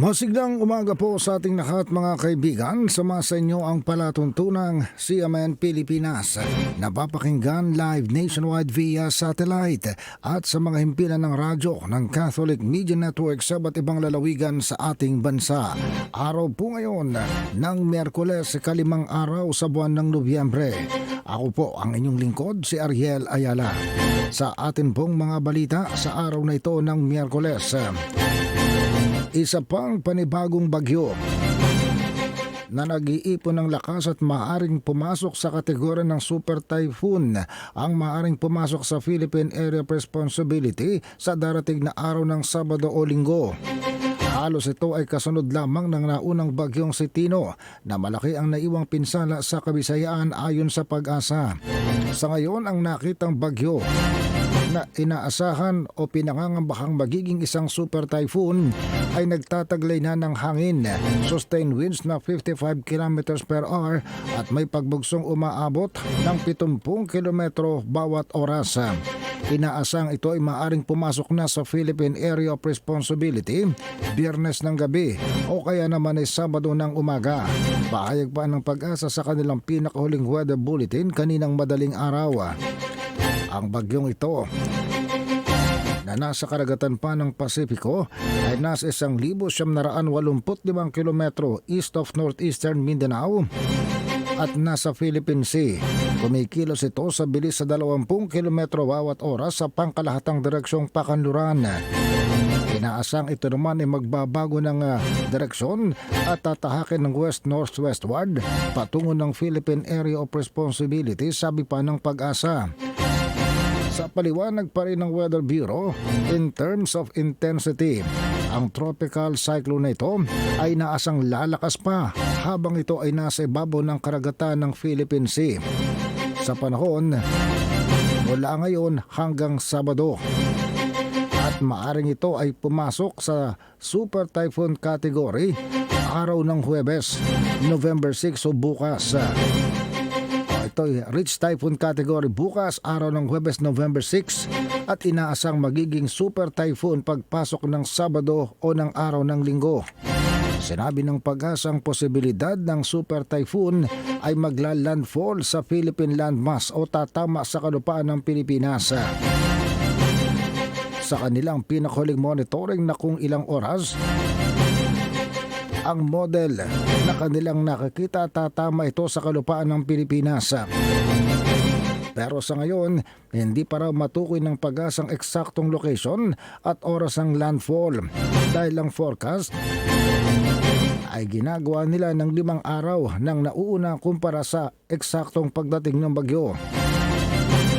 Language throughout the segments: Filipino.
Masiglang umaga po sa ating lahat mga kaibigan. Sumasa inyo ang palatuntunang CMN Pilipinas. Napapakinggan live nationwide via satellite at sa mga himpilan ng radyo ng Catholic Media Network sa iba't ibang lalawigan sa ating bansa. Araw po ngayon ng Merkules, kalimang araw sa buwan ng Nobyembre. Ako po ang inyong lingkod, si Ariel Ayala. Sa atin pong mga balita sa araw na ito ng Miyerkules. Isa pang panibagong bagyo na nag-iipon ng lakas at maaring pumasok sa kategorya ng super typhoon ang maaring pumasok sa Philippine Area of Responsibility sa darating na araw ng Sabado o Linggo. Halos ito ay kasunod lamang ng naunang bagyong si Tino na malaki ang naiwang pinsala sa kabisayaan ayon sa pag-asa. Sa ngayon ang nakitang bagyo na inaasahan o pinangangambahang magiging isang super typhoon ay nagtataglay na ng hangin, sustained winds na 55 km per hour at may pagbugsong umaabot ng 70 km bawat oras. Inaasang ito ay maaring pumasok na sa Philippine Area of Responsibility biyernes ng gabi o kaya naman ay Sabado ng umaga. Pahayag pa ng pag-asa sa kanilang pinakahuling weather bulletin kaninang madaling araw. Ang bagyong ito na nasa karagatan pa ng Pasipiko ay nasa 1,785 kilometro east of northeastern Mindanao at nasa Philippine Sea. Kumikilos ito sa bilis sa 20 kilometro bawat oras sa pangkalahatang direksyong pakanluran. Inaasang ito naman ay magbabago ng ah, direksyon at tatahakin ng west-northwestward patungo ng Philippine Area of Responsibility sabi pa ng pag-asa. Sa paliwanag pa rin ng Weather Bureau, in terms of intensity, ang tropical cyclone na ito ay naasang lalakas pa habang ito ay nasa ibabaw ng karagatan ng Philippine Sea. Sa panahon mula ngayon hanggang Sabado. At maaring ito ay pumasok sa Super Typhoon category araw ng Huwebes, November 6 o bukas. Ito ay Rich Typhoon category bukas araw ng Huwebes November 6 at inaasang magiging Super Typhoon pagpasok ng Sabado o ng araw ng Linggo. Sinabi ng pag-asang posibilidad ng Super Typhoon ay magla-landfall sa Philippine landmass o tatama sa kalupaan ng Pilipinas. Sa kanilang pinakahuling monitoring na kung ilang oras, ang model na kanilang nakikita tatama ito sa kalupaan ng Pilipinas. Pero sa ngayon, hindi pa raw matukoy ng pag-asang eksaktong location at oras ng landfall dahil ang forecast ay ginagawa nila ng limang araw nang nauuna kumpara sa eksaktong pagdating ng bagyo.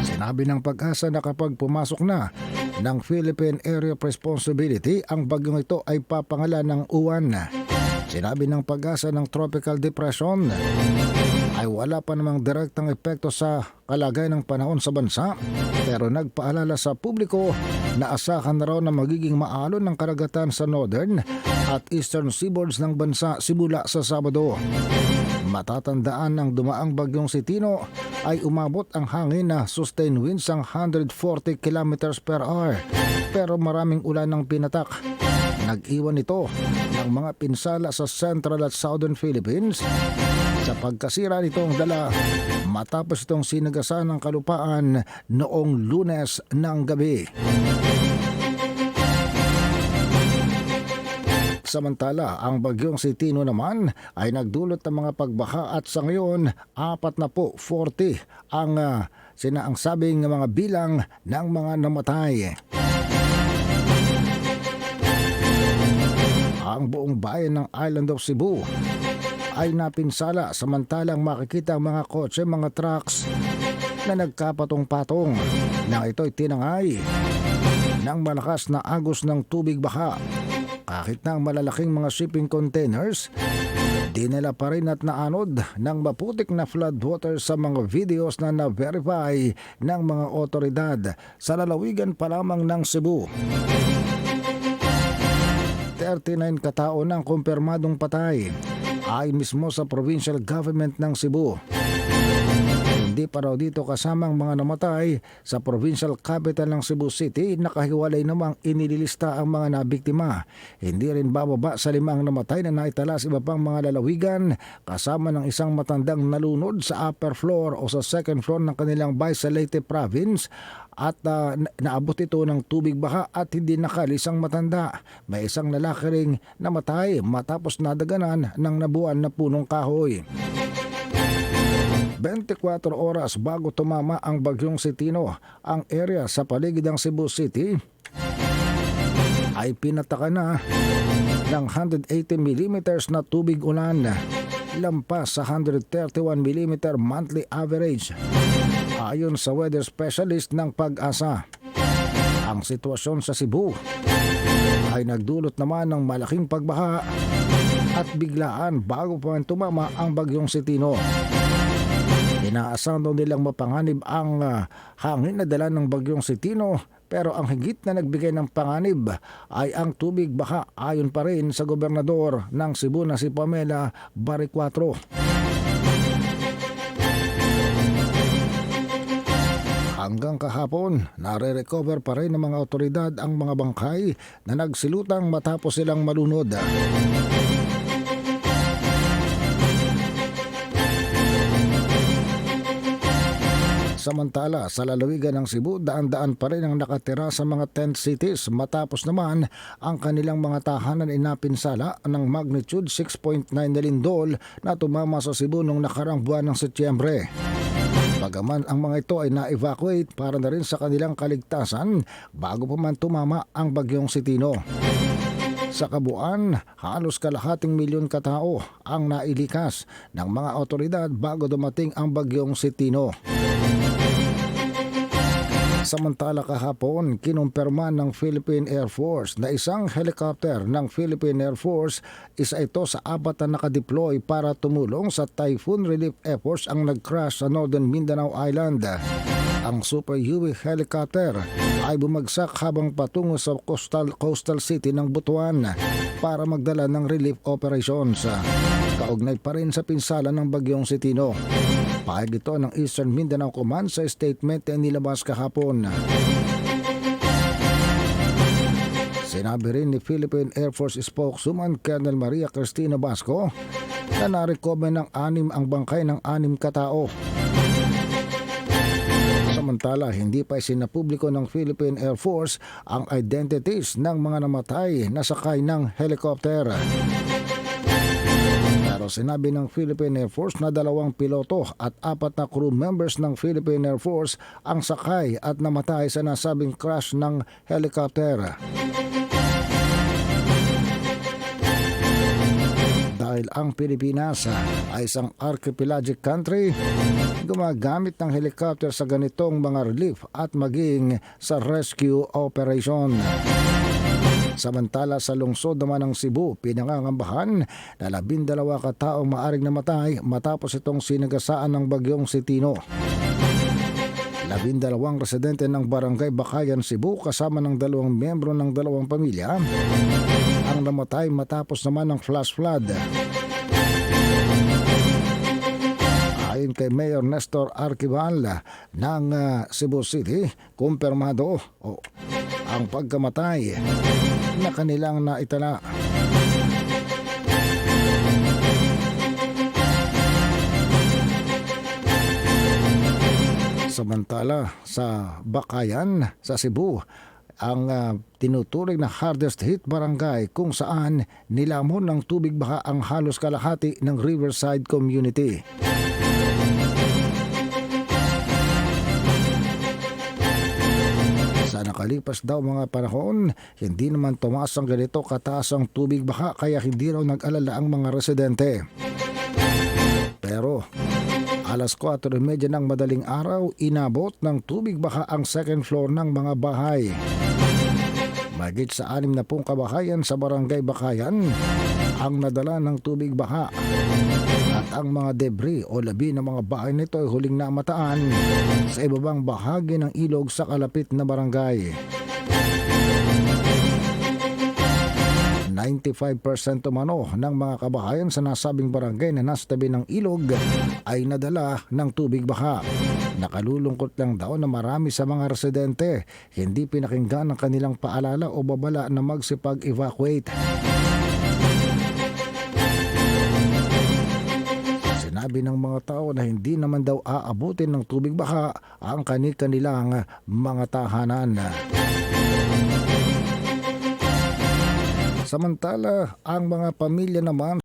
Sinabi ng pag-asa na kapag pumasok na ng Philippine Area of Responsibility, ang bagyong ito ay papangalan ng uwan. Sinabi ng pag-asa ng tropical depression ay wala pa namang direktang epekto sa kalagayan ng panahon sa bansa pero nagpaalala sa publiko na asahan na raw na magiging maalon ng karagatan sa northern at eastern seaboards ng bansa simula sa Sabado. Matatandaan ng dumaang bagyong si Tino ay umabot ang hangin na sustained winds ng 140 km per hour pero maraming ulan ang pinatak. Nag-iwan ito ng mga pinsala sa Central at Southern Philippines sa pagkasira nitong dala matapos itong sinagasan ng kalupaan noong lunes ng gabi. Samantala, ang bagyong si Tino naman ay nagdulot ng mga pagbaha at sa ngayon, apat na po, 40 ang uh, sina sabing mga bilang ng mga namatay. Ang buong bayan ng Island of Cebu ay napinsala samantalang makikita ang mga kotse, mga trucks na nagkapatong-patong na ito'y tinangay ng malakas na agos ng tubig baha kahit na ang malalaking mga shipping containers, dinala pa rin at naanod ng maputik na floodwater sa mga videos na na-verify ng mga otoridad sa lalawigan pa lamang ng Cebu. 39 katao ng kumpirmadong patay ay mismo sa provincial government ng Cebu. Hindi pa raw dito kasamang mga namatay sa provincial capital ng Cebu City, nakahiwalay namang inililista ang mga nabiktima. Hindi rin bababa sa limang namatay na naitala sa iba pang mga lalawigan kasama ng isang matandang nalunod sa upper floor o sa second floor ng kanilang bahay sa Leyte province at na- naabot ito ng tubig baha at hindi nakalis ang matanda. May isang lalaki ring namatay matapos nadaganan ng nabuan na punong kahoy. 24 oras bago tumama ang bagyong Sitino, ang area sa paligid ng Cebu City ay pinataka na ng 180 mm na tubig ulan lampas sa 131 mm monthly average ayon sa weather specialist ng pag-asa. Ang sitwasyon sa Cebu ay nagdulot naman ng malaking pagbaha at biglaan bago pa man tumama ang bagyong Sitino. Inaasahan daw nilang mapanganib ang ah, hangin na dala ng bagyong Sitino pero ang higit na nagbigay ng panganib ay ang tubig baha ayon pa rin sa gobernador ng Cebu na si Pamela Baricuatro. Hanggang kahapon, nare-recover pa rin ng mga otoridad ang mga bangkay na nagsilutang matapos silang malunod. Samantala, sa lalawigan ng Cebu, daan-daan pa rin ang nakatira sa mga tent cities matapos naman ang kanilang mga tahanan ay napinsala ng magnitude 6.9 na lindol na tumama sa Cebu noong nakarang buwan ng Setyembre. Bagaman ang mga ito ay na-evacuate para na rin sa kanilang kaligtasan bago pa man tumama ang bagyong Sitino. Sa kabuuan, halos kalahating milyon katao ang nailikas ng mga otoridad bago dumating ang bagyong Sitino. Samantala kahapon, kinumpirma ng Philippine Air Force na isang helicopter ng Philippine Air Force isa ito sa apat na nakadeploy para tumulong sa typhoon relief efforts ang nag-crash sa Northern Mindanao Island. Ang Super Huey helicopter ay bumagsak habang patungo sa coastal, coastal city ng Butuan para magdala ng relief operations. Kaugnay pa rin sa pinsala ng bagyong Sitino. Pahig ito ng Eastern Mindanao Command sa statement na nilabas kahapon. Sinabi rin ni Philippine Air Force spokeswoman Colonel Maria Cristina Basco na narecover ng anim ang bangkay ng anim katao. Samantala, hindi pa sinapubliko ng Philippine Air Force ang identities ng mga namatay na sakay ng helicopter. Sinabi ng Philippine Air Force na dalawang piloto at apat na crew members ng Philippine Air Force ang sakay at namatay sa nasabing crash ng helicopter. Dahil ang Pilipinas ay isang archipelagic country, gumagamit ng helicopter sa ganitong mga relief at maging sa rescue operation. Samantala sa lungsod naman ng Cebu, pinangangambahan na labindalawa kataong maaring namatay matapos itong sinagasaan ng bagyong Sitino. Labindalawang residente ng Barangay Bakayan, Cebu kasama ng dalawang miyembro ng dalawang pamilya ang namatay matapos naman ng flash flood. Ayon kay Mayor Nestor Arquival ng ah, Cebu City, kumpirmado o ang pagkamatay na kanilang naitala. Samantala sa Bakayan sa Cebu, ang ah, tinuturing na hardest hit barangay kung saan nilamon ng tubig baha ang halos kalahati ng Riverside community. Nakalipas daw mga panahon, hindi naman tumaas ang ganito kataas ang tubig baha kaya hindi raw nag-alala ang mga residente. Pero alas 4.30 ng madaling araw, inabot ng tubig baha ang second floor ng mga bahay. Magit sa anim na pong kabahayan sa barangay Bakayan ang nadala ng tubig baha. Ang mga debris o labi ng mga bahay nito ay huling namataan sa ibabang bahagi ng ilog sa kalapit na barangay. 95% umano ng mga kabahayan sa nasabing barangay na nasa tabi ng ilog ay nadala ng tubig baha. Nakalulungkot lang daw na marami sa mga residente hindi pinakinggan ang kanilang paalala o babala na magsipag-evacuate. Sinabi ng mga tao na hindi naman daw aabutin ng tubig baha ang kani-kanilang mga tahanan. Samantala, ang mga pamilya naman